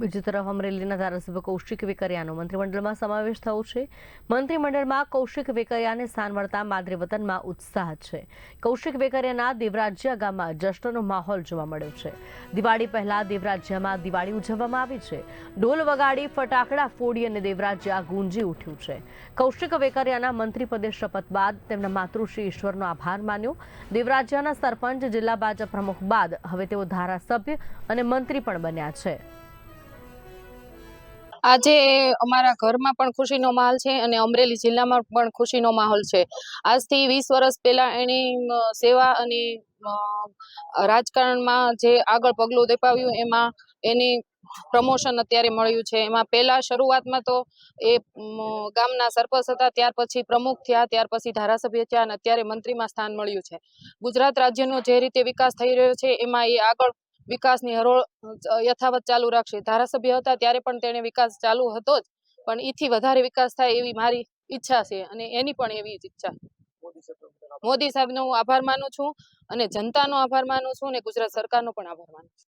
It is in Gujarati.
બીજી તરફ અમરેલીના ધારાસભ્ય કૌશિક વેકરિયાનો મંત્રીમંડળમાં સમાવેશ થયો છે. મંત્રીમંડળમાં કૌશિક વેકરિયાને સ્થાન મળતા માદરે વતનમાં ઉત્સાહ છે. કૌશિક વેકરિયાના દેવરાજ્યા ગામમાં જશ્નનો માહોલ જોવા મળ્યો છે. દિવાળી પહેલા દેવરાજ્યામાં દિવાળી ઉજવવામાં આવી છે. ઢોલ વગાડી, ફટાકડા ફોડી અને દેવરાજ્યા ગુંજી ઉઠ્યું છે. કૌશિક વેકરિયાના મંત્રીપદે શપથ બાદ તેમના માતૃશ્રી ઈશ્વરનો આભાર માન્યો. દેવરાજ્યાના સરપંચ, જિલ્લા ભાજપ પ્રમુખ બાદ હવે તેઓ ધારાસભ્ય અને મંત્રી પણ બન્યા છે. આજે અમારા ઘરમાં પણ ખુશીનો માહોલ છે અને અમરેલી જિલ્લામાં પણ ખુશીનો માહોલ છે. આજથી વીસ વર્ષ પહેલા એની સેવા અને રાજકારણમાં જે આગળ પગલું દેપાવ્યું એમાં એની પ્રમોશન અત્યારે મળ્યું છે. એમાં પહેલા શરૂઆતમાં તો એ ગામના સરપંચ હતા, ત્યાર પછી પ્રમુખ થયા, ત્યાર પછી ધારાસભ્ય થયા અને અત્યારે મંત્રીમાં સ્થાન મળ્યું છે. ગુજરાત રાજ્યનો જે રીતે વિકાસ થઈ રહ્યો છે એમાં એ આગળ વિકાસની હરોળ યથાવત ચાલુ રાખશે. ધારાસભ્ય હતા ત્યારે પણ તેણે વિકાસ ચાલુ હતો જ, પણ એથી વધારે વિકાસ થાય એવી મારી ઈચ્છા છે અને એની પણ એવી જ ઈચ્છા. મોદી સાહેબનો હું આભાર માનું છું અને જનતાનો આભાર માનું છું અને ગુજરાત સરકારનો પણ આભાર માનું છું.